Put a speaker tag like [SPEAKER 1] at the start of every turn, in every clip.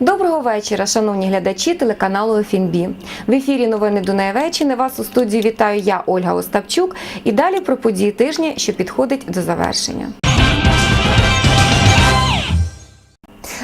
[SPEAKER 1] Доброго вечора, шановні глядачі телеканалу ФінБі. В ефірі новини Дунаєвеччини. Вас у студії вітаю я, Ольга Остапчук. І далі про події тижня, що підходить до завершення.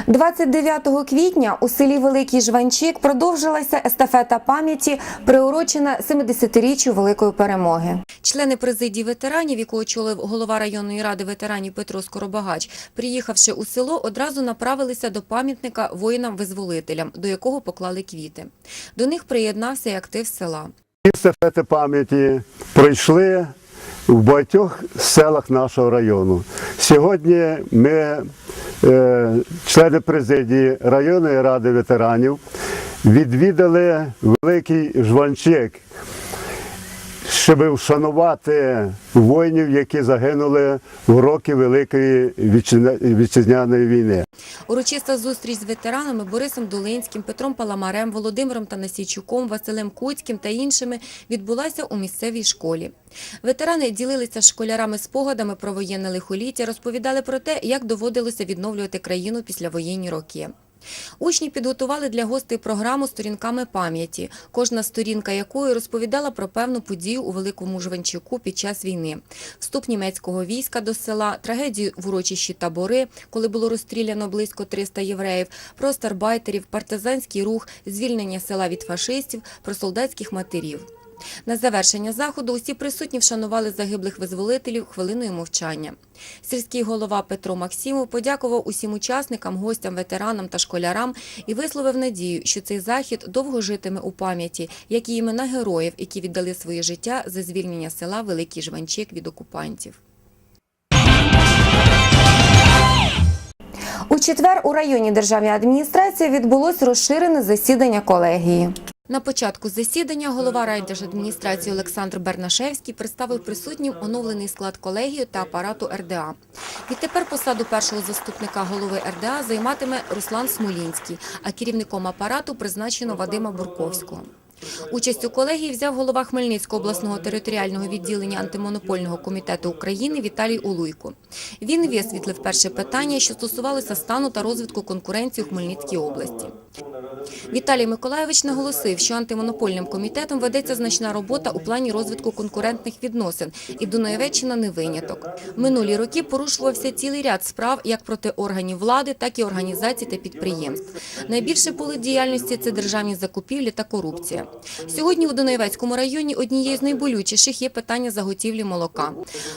[SPEAKER 1] 29 квітня у селі Великий Жванчик продовжилася естафета пам'яті, приурочена 70-річчю Великої перемоги. Члени президії ветеранів, яку очолив голова районної ради ветеранів Петро Скоробагач, приїхавши у село, одразу направилися до пам'ятника воїнам-визволителям, до якого поклали квіти. До них приєднався і актив села.
[SPEAKER 2] Естафети пам'яті пройшли в багатьох селах нашого району. Сьогодні ми, члени президії районної ради ветеранів, відвідали великий жванчик, щоб вшанувати воїнів, які загинули в роки Великої Вітчизня- вітчизняної війни.
[SPEAKER 1] Урочиста зустріч з ветеранами Борисом Долинським, Петром Паламарем, Володимиром Танасійчуком, Василем Куцьким та іншими відбулася у місцевій школі. Ветерани ділилися з школярами спогадами про воєнне лихоліття, розповідали про те, як доводилося відновлювати країну після воєнні роки. Учні підготували для гостей програму сторінками пам'яті, кожна сторінка якої розповідала про певну подію у Великому Жванчику під час війни, вступ німецького війська до села, трагедію в урочищі табори, коли було розстріляно близько 300 євреїв, про старбайтерів, партизанський рух, звільнення села від фашистів, про солдатських матерів. На завершення заходу усі присутні вшанували загиблих визволителів хвилиною мовчання. Сільський голова Петро Максимов подякував усім учасникам, гостям, ветеранам та школярам і висловив надію, що цей захід довго житиме у пам'яті, як і імена героїв, які віддали своє життя за звільнення села Великий Жванчик від окупантів. У четвер у районній державній адміністрації відбулось розширене засідання колегії. На початку засідання голова райдержадміністрації Олександр Бернашевський представив присутнім оновлений склад колегії та апарату РДА. Відтепер посаду першого заступника голови РДА займатиме Руслан Смолінський, а керівником апарату призначено Вадима Бурковського. Участь у колегії взяв голова Хмельницького обласного територіального відділення антимонопольного комітету України Віталій Улуйко. Він висвітлив перше питання, що стосувалося стану та розвитку конкуренції у Хмельницькій області. Віталій Миколаєвич наголосив, що антимонопольним комітетом ведеться значна робота у плані розвитку конкурентних відносин, і Дунаєвеччина не виняток. Минулі роки порушувався цілий ряд справ як проти органів влади, так і організацій та підприємств. Найбільше поле діяльності це державні закупівлі та корупція. Сьогодні у Дунаєвецькому районі однією з найболючіших є питання заготівлі молока.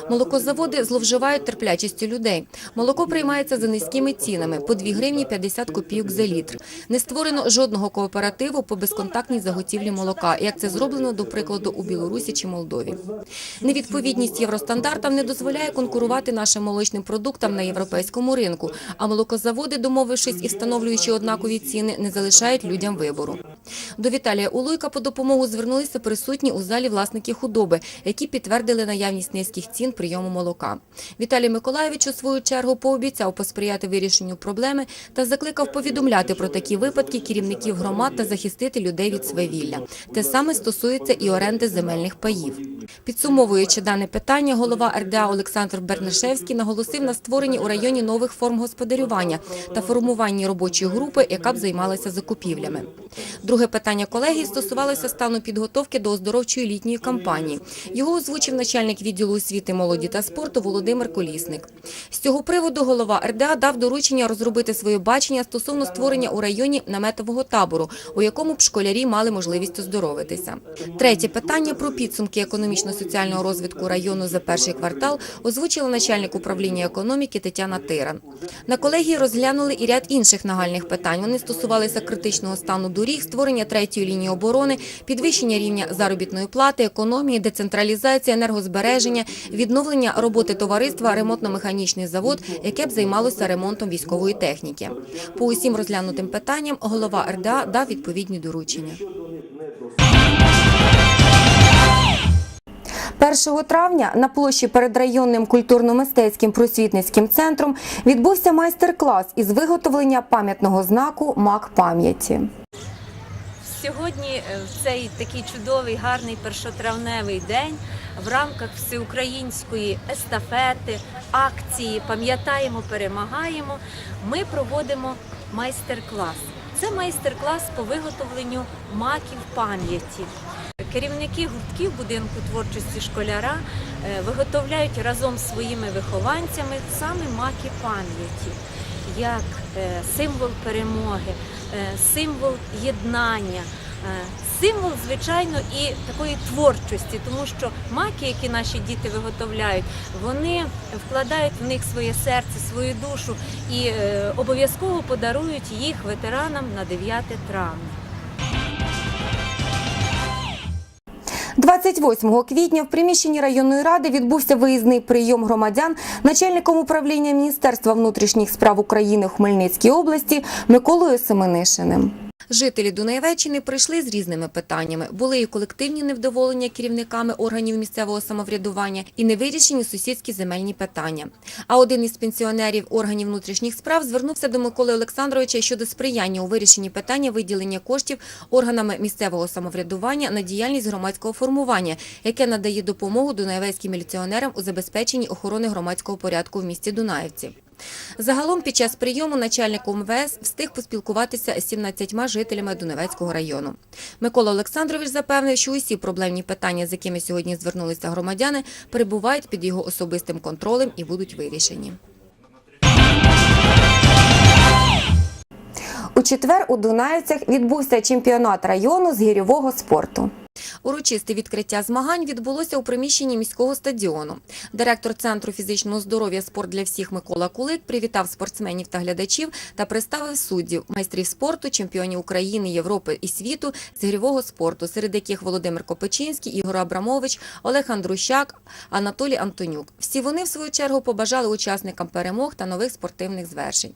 [SPEAKER 1] Молокозаводи зловживають терплячістю людей. Молоко приймається за низькими цінами по 2 гривні 50 копійок за літр. Не створено жодного кооперативу по безконтактній заготівлі молока, як це зроблено, до прикладу, у Білорусі чи Молдові. Невідповідність євростандартам не дозволяє конкурувати нашим молочним продуктам на європейському ринку, а молокозаводи, домовившись і встановлюючи однакові ціни, не залишають людям вибору. До Віталія Улойка по допомогу звернулися присутні у залі власники худоби, які підтвердили наявність низьких цін прийому молока. Віталій Миколаєвич у свою чергу пообіцяв посприяти вирішенню проблеми та закликав повідомляти про такі випадки керівників громад та захистити людей від свавілля. Те саме стосується і оренди земельних паїв. Підсумовуючи дане питання, голова РДА Олександр Бернашевський наголосив на створенні у районі нових форм господарювання та формуванні робочої групи, яка б займалася закупівлями. Друге питання колегії стосувалося стану підготовки до оздоровчої літньої кампанії. Його озвучив начальник відділу освіти, молоді та спорту Володимир Колісник. З цього приводу голова РДА дав доручення розробити своє бачення стосовно створення у районі наметового табору, у якому б школярі мали можливість оздоровитися. Третє питання про підсумки економічно-соціального розвитку району за перший квартал озвучила начальник управління економіки Тетяна Тиран. На колегії розглянули і ряд інших нагальних питань. Вони стосувалися критичного стану доріг, створення третьої лінії оборони, підвищення рівня заробітної плати, економії, децентралізації, енергозбереження, відновлення роботи товариства ремонтно-механічний завод, яке б займалося ремонтом військової техніки. По усім розглянутим питанням голова РДА дав відповідні доручення. 1 травня на площі перед районним культурно-мистецьким просвітницьким центром відбувся майстер-клас із виготовлення пам'ятного знаку Мак пам'яті.
[SPEAKER 3] Сьогодні е, в цей такий чудовий, гарний першотравневий день в рамках всеукраїнської естафети, акції Пам'ятаємо, перемагаємо. Ми проводимо майстер-клас. Це майстер-клас по виготовленню маків пам'яті. Керівники гуртків будинку творчості школяра е, виготовляють разом з своїми вихованцями саме маки пам'яті як е, символ перемоги, е, символ єднання, символ, звичайно, і такої творчості, тому що маки, які наші діти виготовляють, вони вкладають в них своє серце, свою душу і обов'язково подарують їх ветеранам на 9 травня.
[SPEAKER 1] 28 квітня в приміщенні районної ради відбувся виїзний прийом громадян начальником управління Міністерства внутрішніх справ України у Хмельницькій області Миколою Семенишиним. Жителі Дунаєвеччини прийшли з різними питаннями. Були і колективні невдоволення керівниками органів місцевого самоврядування, і невирішені сусідські земельні питання. А один із пенсіонерів органів внутрішніх справ звернувся до Миколи Олександровича щодо сприяння у вирішенні питання виділення коштів органами місцевого самоврядування на діяльність громадського формування, яке надає допомогу дунаєвецьким міліціонерам у забезпеченні охорони громадського порядку в місті Дунаївці. Загалом під час прийому начальник УМВС встиг поспілкуватися з 17 жителями Дуневецького району. Микола Олександрович запевнив, що усі проблемні питання, з якими сьогодні звернулися громадяни, перебувають під його особистим контролем і будуть вирішені. У четвер у Дунаївцях відбувся чемпіонат району з гірьового спорту. Урочисте відкриття змагань відбулося у приміщенні міського стадіону. Директор центру фізичного здоров'я спорт для всіх Микола Кулик привітав спортсменів та глядачів та представив суддів, майстрів спорту, чемпіонів України, Європи і світу з гірьового спорту, серед яких Володимир Копичинський, Ігор Абрамович, Олег Андрущак, Анатолій Антонюк. Всі вони, в свою чергу, побажали учасникам перемог та нових спортивних звершень.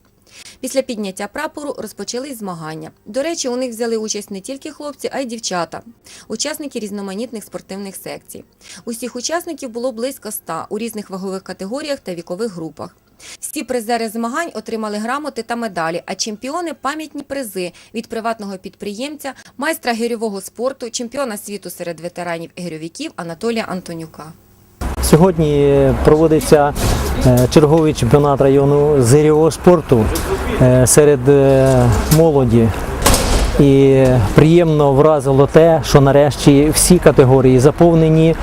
[SPEAKER 1] Після підняття прапору розпочались змагання. До речі, у них взяли участь не тільки хлопці, а й дівчата, учасники різноманітних спортивних секцій. Усіх учасників було близько ста у різних вагових категоріях та вікових групах. Всі призери змагань отримали грамоти та медалі, а чемпіони пам'ятні призи від приватного підприємця, майстра гирьового спорту, чемпіона світу серед ветеранів гирьовиків Анатолія Антонюка.
[SPEAKER 4] Сьогодні проводиться е, черговий чемпіонат району з спорту е, серед е, молоді. І приємно вразило те, що нарешті всі категорії заповнені,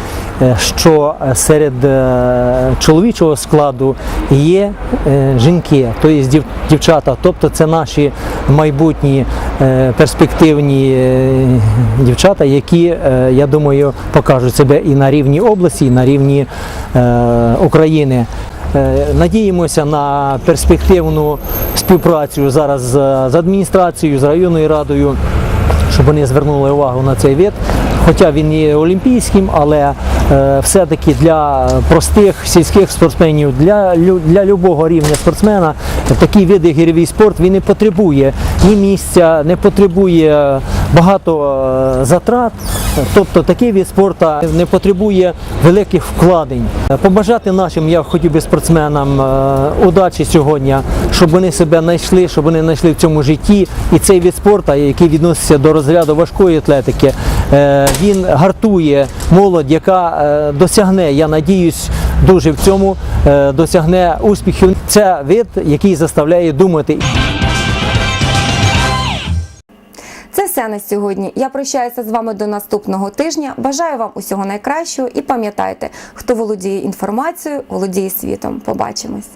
[SPEAKER 4] е, що серед е, чоловічого складу є е, жінки, тобто дів- дівчата. Тобто це наші майбутні е, перспективні е, дівчата, які, е, я думаю, покажуть себе і на рівні області, і на рівні е, України. Е, Надіємося на перспективну співпрацю зараз з, адміністрацією, з районною радою, щоб вони звернули увагу на цей вид. Хоча він є олімпійським, але е, все-таки для простих сільських спортсменів, для, для любого рівня спортсмена, такий вид як гірьовий спорт він не потребує ні місця, не потребує багато е, затрат. Тобто такий вид спорту не потребує великих вкладень. Побажати нашим, я хотів би спортсменам е, удачі сьогодні, щоб вони себе знайшли, щоб вони знайшли в цьому житті. І цей вид спорту, який відноситься до розряду важкої атлетики, е, він гартує молодь, яка досягне, я надіюсь, дуже в цьому досягне успіхів. Це вид, який заставляє думати.
[SPEAKER 1] Все на сьогодні. Я прощаюся з вами до наступного тижня. Бажаю вам усього найкращого і пам'ятайте, хто володіє інформацією, володіє світом. Побачимось.